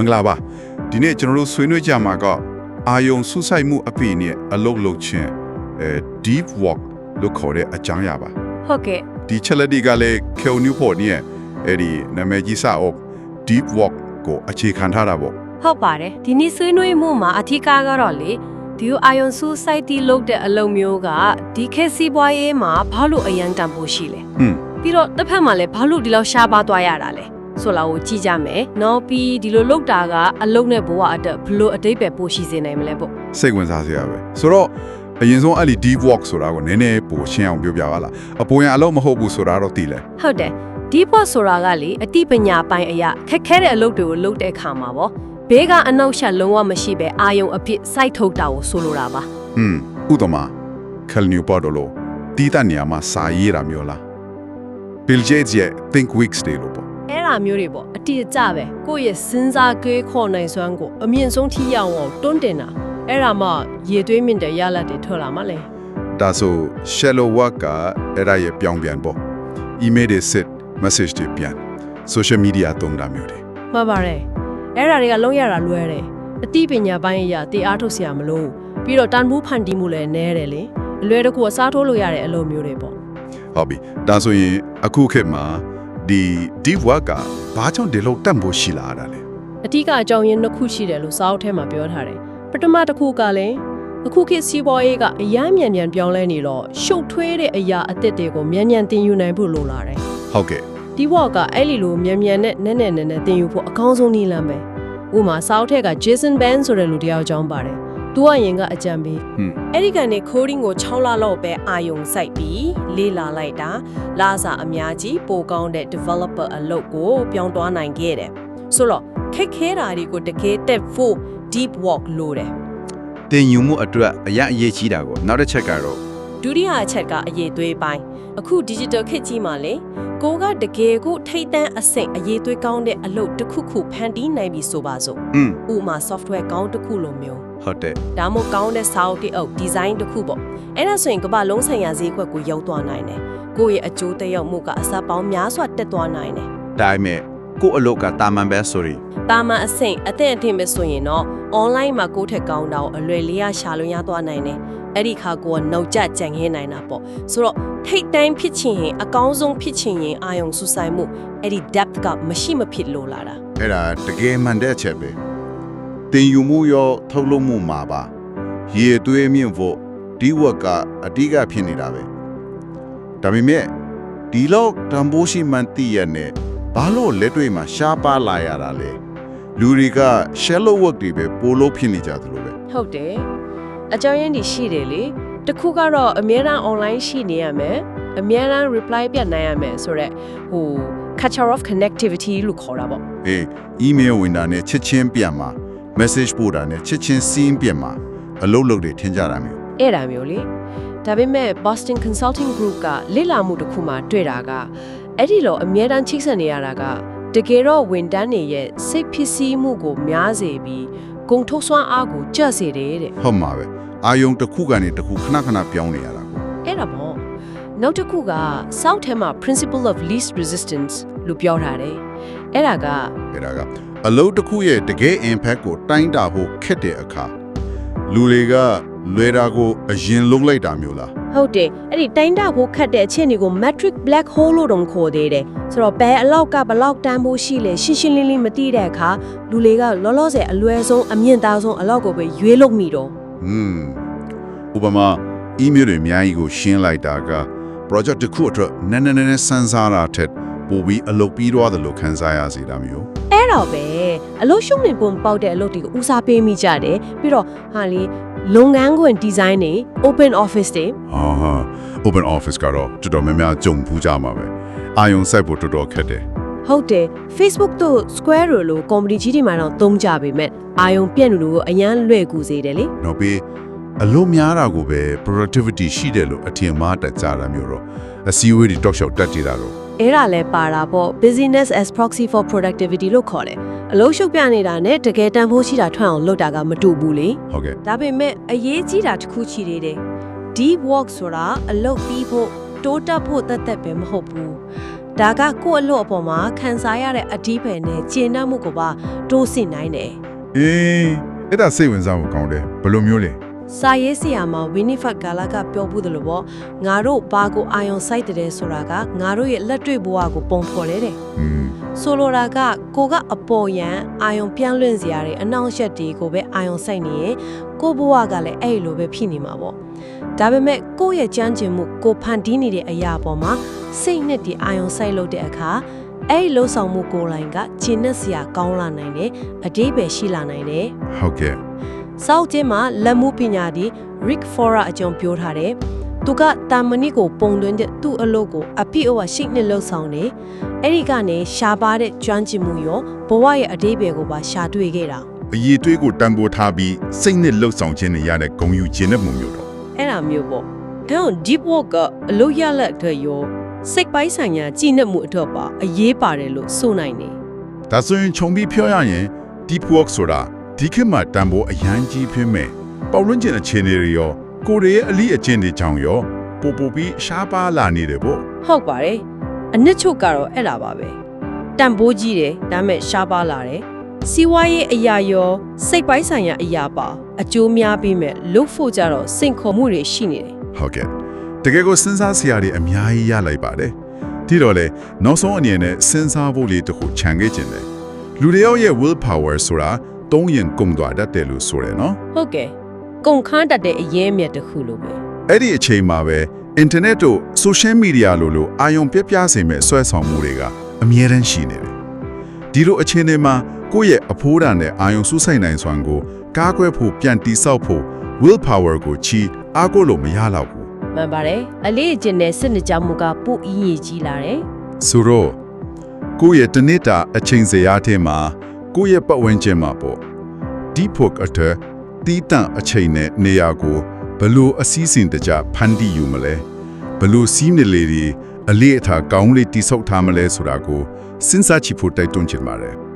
မင်္ဂလာပါဒီနေ့ကျွန်တော်တို့ဆွေးနွေးကြမှာကအာယုံဆုဆိုင်မှုအဖြစ်နဲ့အလုပ်လုပ်ခြင်းအဲ deep work လို့ခေါ်တဲ့အကြောင်းအရာပါဟုတ်ကဲ့ဒီချက်လက်တွေကလည်း Kel Newport နဲ့အဲ့ဒီနာမည်ကြီးစာအုပ် deep work ကိုအခြေခံထားတာပေါ့ဟုတ်ပါတယ်ဒီနေ့ဆွေးနွေးမှုမှာအထူးကတော့လေဒီအာယွန်ဆူဆိုက်တီလုပ်တဲ့အလုပ်မျိုးကဒီခေတ်စီးပွားရေးမှာဘာလို့အရန်တန်ဖို့ရှိလဲဟွန်းပြီးတော့တစ်ဖက်မှာလည်းဘာလို့ဒီလောက်ရှားပါသွားရတာလဲ ဆိုလာကိုကြည့်ကြမယ်နောက်ပြီးဒီလိုလုပ်တာကအလုပ်နဲ့ဘဝအတွက်ဘလို့အတိတ်ပဲပိုရှိစေနိုင်မလဲပေါ့စိတ်ဝင်စားစရာပဲဆိုတော့အရင်ဆုံးအဲ့ဒီ deep work ဆိုတာကိုနည်းနည်းပိုရှင်းအောင်ပြောပြပါလားအပေါ်ရန်အလုပ်မဟုတ်ဘူးဆိုတာတော့သိလဲဟုတ်တယ်ဒီပေါ့ဆိုတာကလေအတိပညာပိုင်းအရာခက်ခဲတဲ့အလုပ်တွေကိုလုပ်တဲ့အခါမှာပေါ့ဘေးကအနောက်ရှက်လုံးဝမရှိပဲအာယုံအဖြစ်စိုက်ထုတ်တာကိုဆိုလိုတာပါဟွန်းဥဒမာ Kel Newport တို့လို့တီးတဲ့နေရာမှာစာရေးတာမျိုးလား Bill Gates ရဲ့ Think Weeks တွေလို့ပေါ့ အဲ့ဒါမျိုးတွေပေါ့အတိအကျပဲကိုယ့်ရဲ့စဉ်းစားကြေးခေါ်နိုင်စွမ်းကိုအမြင့်ဆုံးထိရောက်အောင်တွန်းတင်တာအဲ့ဒါမှရေသွေးမြင့်တဲ့ရလဒ်တွေထွက်လာမှလဲဒါဆို shallow work ကအဲ့ဒါရဲ့ပြောင်းပြန်ပေါ့ email တွေ sit message တွေပြန် social media သုံးတာမျိုးတွေမှန်ပါတယ်အဲ့ဒါတွေကလုံးရတာလွယ်တယ်အသိပညာပိုင်းအရာတေအားထုတ်စရာမလိုပြီးတော့တန်ဖိုးဖန်တီးမှုလည်းနည်းတယ်လေအလွယ်တကူအစားထိုးလို့ရတဲ့အလုပ်မျိုးတွေပေါ့ဟုတ်ပြီဒါဆိုရင်အခုခေတ်မှာ ဒီ deep work ကဘာကြောင့်ဒီလောက်တတ်ဖို့ရှိလာတာလဲအဓိကအကြောင်းရင်းနှစ်ခုရှိတယ်လို့စာအုပ်ထဲမှာပြောထားတယ်ပထမတစ်ခုကလည်းအခုခေတ်စီးပွားရေးကအရမ်းမြန်မြန်ပြောင်းလဲနေတော့ရှုပ်ထွေးတဲ့အရာအသစ်တွေကိုမြန်မြန်သင်ယူနိုင်ဖို့လိုလာတယ်ဟုတ်ကဲ့ဒီဘော့ကအဲ့လီလိုမြန်မြန်နဲ့နဲ့နဲ့နဲ့နဲ့သင်ယူဖို့အကောင်းဆုံးနည်းလမ်းပဲဥပမာစာအုပ်ထဲက Jason Ben ဆိုတဲ့လူတစ်ယောက်အကြောင်းပါတယ် သူကရင်ကအကြံပေးဟွန်းအဲ့ဒီကနေ coding ကို6လလောက်ပဲအာယုံစိုက်ပြီးလေ့လာလိုက်တာလာစာအများကြီးပိုကောင်းတဲ့ developer အလုပ်ကိုပြောင်းသွားနိုင်ခဲ့တယ်ဆိုတော့ခက်ခဲတာတွေကိုတကယ်တက်ဖို့ deep work လို့တယ်တင်ယူမှုအတွက်အရအရေးကြီးတာကိုနောက်တစ်ချက်ကတော့ဒုတိယအချက်ကအရေးသွေးပိုင်းအခု digital ခေတ်ကြီးမှာလေကိုကတကယ်ကိုထိတ်တန့်အဆင့်အရေးသွေးကောင်းတဲ့အလုပ်တစ်ခုခုဖန်တီးနိုင်ပြီဆိုပါစို့อืมဥပမာ software ကောင်းတစ်ခုလိုမျိုး ဟုတ်တယ်ဒါမှမဟုတ်ကောင်းတဲ့စာအုပ်တိအုပ် design တစ်ခုပေါ့အဲ့ဒါဆိုရင်ကမ္ဘာလုံးဆိုင်ရာဈေးကွက်ကိုရောက်သွားနိုင်တယ်ကိုယ့်ရဲ့အကျိုးသက်ရောက်မှုကအစပေါင်းများစွာတက်သွားနိုင်တယ်ဒါပေမဲ့ကို့အလုပ်ကတာမန်ပဲဆိုရင်တာမန်အဆင့်အသင့်အထင်ပဲဆိုရင်တော့ online မှာကိုယ့်ထက်ကောင်းတာကိုအလွယ်လေးရရှာလို့ရသွားနိုင်တယ်အဲ့ဒီခါကိုကနှုတ်ကြကြံခင်းနိုင်တာပေါ့ဆိုတော့ထိတ်တိုင်းဖြစ်ချင်ရင်အကောင်းဆုံးဖြစ်ချင်ရင်အာယုံဆူဆိုင်မှုအဲ့ဒီ depth ကမရှိမဖြစ်လို့လာတာအဲ့ဒါတကယ်မှန်တဲ့အချက်ပဲ တင်ယူမှုရောထုတ်လုပ်မှုမှာပါရေသွေးမြင့်ဖို့ဒီ work ကအဓိကဖြစ်နေတာပဲဒါပေမဲ့ဒီလောက်တန်ဖိုးရှိမှန်သိရနဲ့ဘာလို့လက်တွေ့မှာရှားပါလာရတာလဲလူတွေက shallow work တွေပဲပိုလို့ဖြစ်နေကြသလိုပဲဟုတ်တယ်အကြောင်းရင်းဒီရှိတယ်လေတစ်ခုကတော့အများအား online ရှိနေရမယ်အများအား reply ပြတ်နိုင်ရမယ်ဆိုတော့ဟို culture of connectivity လို့ခေါ်တာပေါ့အေး email ဝင်တာနဲ့ချက်ချင်းပြန်မှာ message ပို့တာနဲ့ချက်ချင်း scene ပြန်မှာအလုပ်လုပ်တွေထင်ကြတာမျိုးအဲ့ဒါမျိုးလေဒါပေမဲ့ Boston Consulting Group ကလေ့လာမှုတစ်ခုမှတွေ့တာကအဲ့ဒီလိုအများအားချိတ်ဆက်နေရတာကတကယ်တော့ဝန်တန်းတွေရဲ့စိတ်ဖြစ်စီးမှုကိုများစေပြီးဂုံထုတ်စွမ်းအားကိုကျစေတယ်တဲ့ဟုတ်မှာပဲအာယုံတစ်ခုကနေတစ်ခုခဏခဏပြောင်းနေရတာကိုအဲ့ဒါပေါ့နောက်တစ်ခုက South ထဲမှာ principle of least resistance လို့ပြောထားတယ်အဲ့ဒါကအဲ့ဒါက အလုပ်တစ်ခုရဲ့တကယ် impact ကိုတိုင်းတာဖို့ခက်တဲ့အခါလူတွေကလွယ်တာကိုအရင်လုံးလိုက်တာမျိုးလားဟုတ်တယ်အဲ့ဒီတိုင်းတာဖို့ခတ်တဲ့အချက်တွေကို metric black hole လို့တော့ခေါ်သေးတယ်ဆိုတော့ဘယ်အလောက်ကဘယ်လောက်တန်းဖို့ရှိလဲရှင်းရှင်းလင်းလင်းမသိတဲ့အခါလူတွေကလောလောဆယ်အလွယ်ဆုံးအမြင့်သားဆုံးအလောက်ကိုပဲရွေးလို့မိတော့ဟွန်းဥပမာ email တွေအများကြီးကိုရှင်းလိုက်တာက project တစ်ခုအတွက်နည်းနည်းနည်းနည်းစမ်းစားတာထက် ပိုပြီးအလုပ်ပြီးသွားတယ်လို့ခံစားရစေတာမျိုးအဲ့တော့ပဲအလို့ရှုံနေပုံပေါက်တဲ့အလုပ်တွေကိုဦးစားပေးမိကြတယ်ပြီးတော့ဟာလေလုပ်ငန်းခွင် design တွေ open office တွေဟာဟာ open office ကတော့တော်တော်များများကြုံဘူးကြမှာပဲအာယုံစိုက်ဖို့တော်တော်ခက်တယ်ဟုတ်တယ် Facebook တို့ Square တို့လို company ကြီးတွေမှာတော့သုံးကြပေမဲ့အာယုံပြက်လူလို့အရန်လွဲ့ကူစေတယ်လေနောက်ပြီးအလုပ်များတာကိုပဲ productivity ရှိတယ်လို့အထင်မှားတတ်ကြတာမျိုးတော့ အစည်းအဝေးတွေ talk show တက်ကြတာတော့အဲ့ဒါလဲပါတာပေါ့ business as proxy for productivity လို့ခေါ်တယ်အလို့ရှုပ်ပြနေတာနဲ့တကယ်တန်ဖိုးရှိတာထွက်အောင်လုပ်တာကမတူဘူးလေဟုတ်ကဲ့ဒါပေမဲ့အရေးကြီးတာတစ်ခုရှိသေးတယ် deep work ဆိုတာအလုပ်ပြီးဖို့တိုးတက်ဖို့တတ်တတ်ပဲမဟုတ်ဘူးဒါကကိုယ့်အလို့အပေါ်မှာခံစားရတဲ့အဓိပ္ပာယ်နဲ့ကျေနပ်မှုကိုပါတိုးဆင့်နိုင်တယ်အေးအဲ့ဒါစိတ်ဝင်စားဖို့ကောင်းတယ်ဘယ်လိုမျိုးလဲ စာရေးဆရာမှာဝီနီဖတ်ဂါလာကပြောဘူးတယ်လို့ပေါ့ငါတို့ဘာကိုအာယုံစိုက်တဲ့ဆိုတာကငါတို့ရဲ့လက်တွေ့ဘဝကိုပုံဖော်လေတဲ့อืมဆိုလိုတာကကိုကအပေါ်ယံအာယုံပြန့်လွင့်စရာတွေအနှောင့်အယှက်တွေကိုပဲအာယုံစိုက်နေရင်ကိုဘဝကလည်းအဲ့လိုပဲဖြစ်နေမှာပေါ့ဒါပေမဲ့ကိုယ့်ရဲ့ကြမ်းကျင်မှုကိုဖန်တီးနေတဲ့အရာပေါ်မှာစိတ်နဲ့ဒီအာယုံစိုက်လို့တဲ့အခါအဲ့ဒီလှုပ်ဆောင်မှုကိုယ်တိုင်ကဂျင်းနဲ့စရာကောင်းလာနိုင်တယ်အတိပ္ပယ်ရှိလာနိုင်တယ်ဟုတ်ကဲ့ စောက်ကျင်းမှာလက်မှုပညာဒီ Rick Fora အကြောင်းပြောထားတယ်။သူကတာမဏိကိုပုံသွင်းတဲ့သူ့အလုပ်ကိုအပိအဝရှိနှစ်လှုပ်ဆောင်နေ။အဲ့ဒီကနေရှားပါတဲ့ကျွမ်းကျင်မှုရောဘဝရဲ့အတိပ္ပယ်ကိုပါရှာတွေ့ခဲ့တာအရေးတွေးကိုတန်ဖိုးထားပြီးစိတ်နဲ့လှုပ်ဆောင်ခြင်းနဲ့ရတဲ့ဂုံယူခြင်းတဲ့မှုမျိုးတော့။အဲ့ဒါမျိုးပေါ့။ဒါကြောင့် deep work ကအလုပ်ရလက်အတွက်ရောစိတ်ပိုင်းဆိုင်ရာကြည်နက်မှုအတွက်ပါအရေးပါတယ်လို့ဆိုနိုင်တယ်ဒါဆိုရင်ခြုံပြီးပြောရရင် deep work ဆိုတာ ဒီခေတ်မှာတန်ဖိုးအရန်ကြီးဖြစ်မဲ့ပေါလွန်ကျင်အခြေအနေတွေရောကိုယ်ရဲ့အလိအကျင့်တွေကြောင့်ရောပို့ပို့ပြီးရှားပါလာနေတယ်ပေါ့။ဟုတ်ပါတယ်။အနှစ်ချုပ်ကတော့အဲ့ဒါပါပဲ။တန်ဖိုးကြီးတယ်ဒါပေမဲ့ရှားပါလာတယ်။စီးပွားရေးအရာရောစိတ်ပိုင်းဆိုင်ရာအရာပါအကျိုးများပြီးမဲ့လုပ်ဖို့ကြတော့စိန်ခေါ်မှုတွေရှိနေတယ်ဟုတ်ကဲ့တကယ်ကိုစဉ်းစားစရာတွေအများကြီးရလိုက်ပါတယ်ဒီတော့လေနောက်ဆုံးအနေနဲ့စဉ်းစားဖို့လေးတစ်ခုခြံခဲ့ခြင်းတယ်လူတယောက်ရဲ့ will power ဆိုတာ သုံးရင်ကုန်သွားတတ်တယ်လို့ဆိုရယ်နော်။ဟုတ်ကဲ့။ကုန်ခန်းတတ်တဲ့အရေးအမြတ်တစ်ခုလိုပဲအဲ့ဒီအချိန်မှာပဲ internet တို့ social media လို့လို့အာယုံပြပြစေမဲ့ဆွဲဆောင်မှုတွေကအမြဲတမ်းရှိနေတယ်ဒီလိုအခြေအနေမှာကိုယ့်ရဲ့အဖိုးတန်တဲ့အာယုံစူးစိုက်နိုင်စွမ်းကိုကားကွယ်ဖို့ပြန်တိဆောက်ဖို့ will power ကိုချီအားကိုးလို့မရတော့ဘူး။မှန်ပါတယ်။အလေးအကျင့်နဲ့စစ်နှကြမှုကပိုအရေးကြီးလာတယ်ဆိုတော့ကိုယ့်ရဲ့တနေ့တာအချိန်စရာထဲမှာ ကိုယ့်ရဲ့ပတ်ဝန်းကျင်မှာပေါ့ဒီဖို့အထက်တီးတန့်အချိန်နဲ့နေရာကိုဘယ်လို့အစည်းအစဉ်တကြဖန်တီးယူမလဲဘယ်လို့စီးနေလေဒီအလေးအထားကောင်းလေးတိဆောက်ထားမလဲဆိုတာကိုစဉ်းစားကြည့်ဖို့တိုက်တွန်းချင်ပါတယ်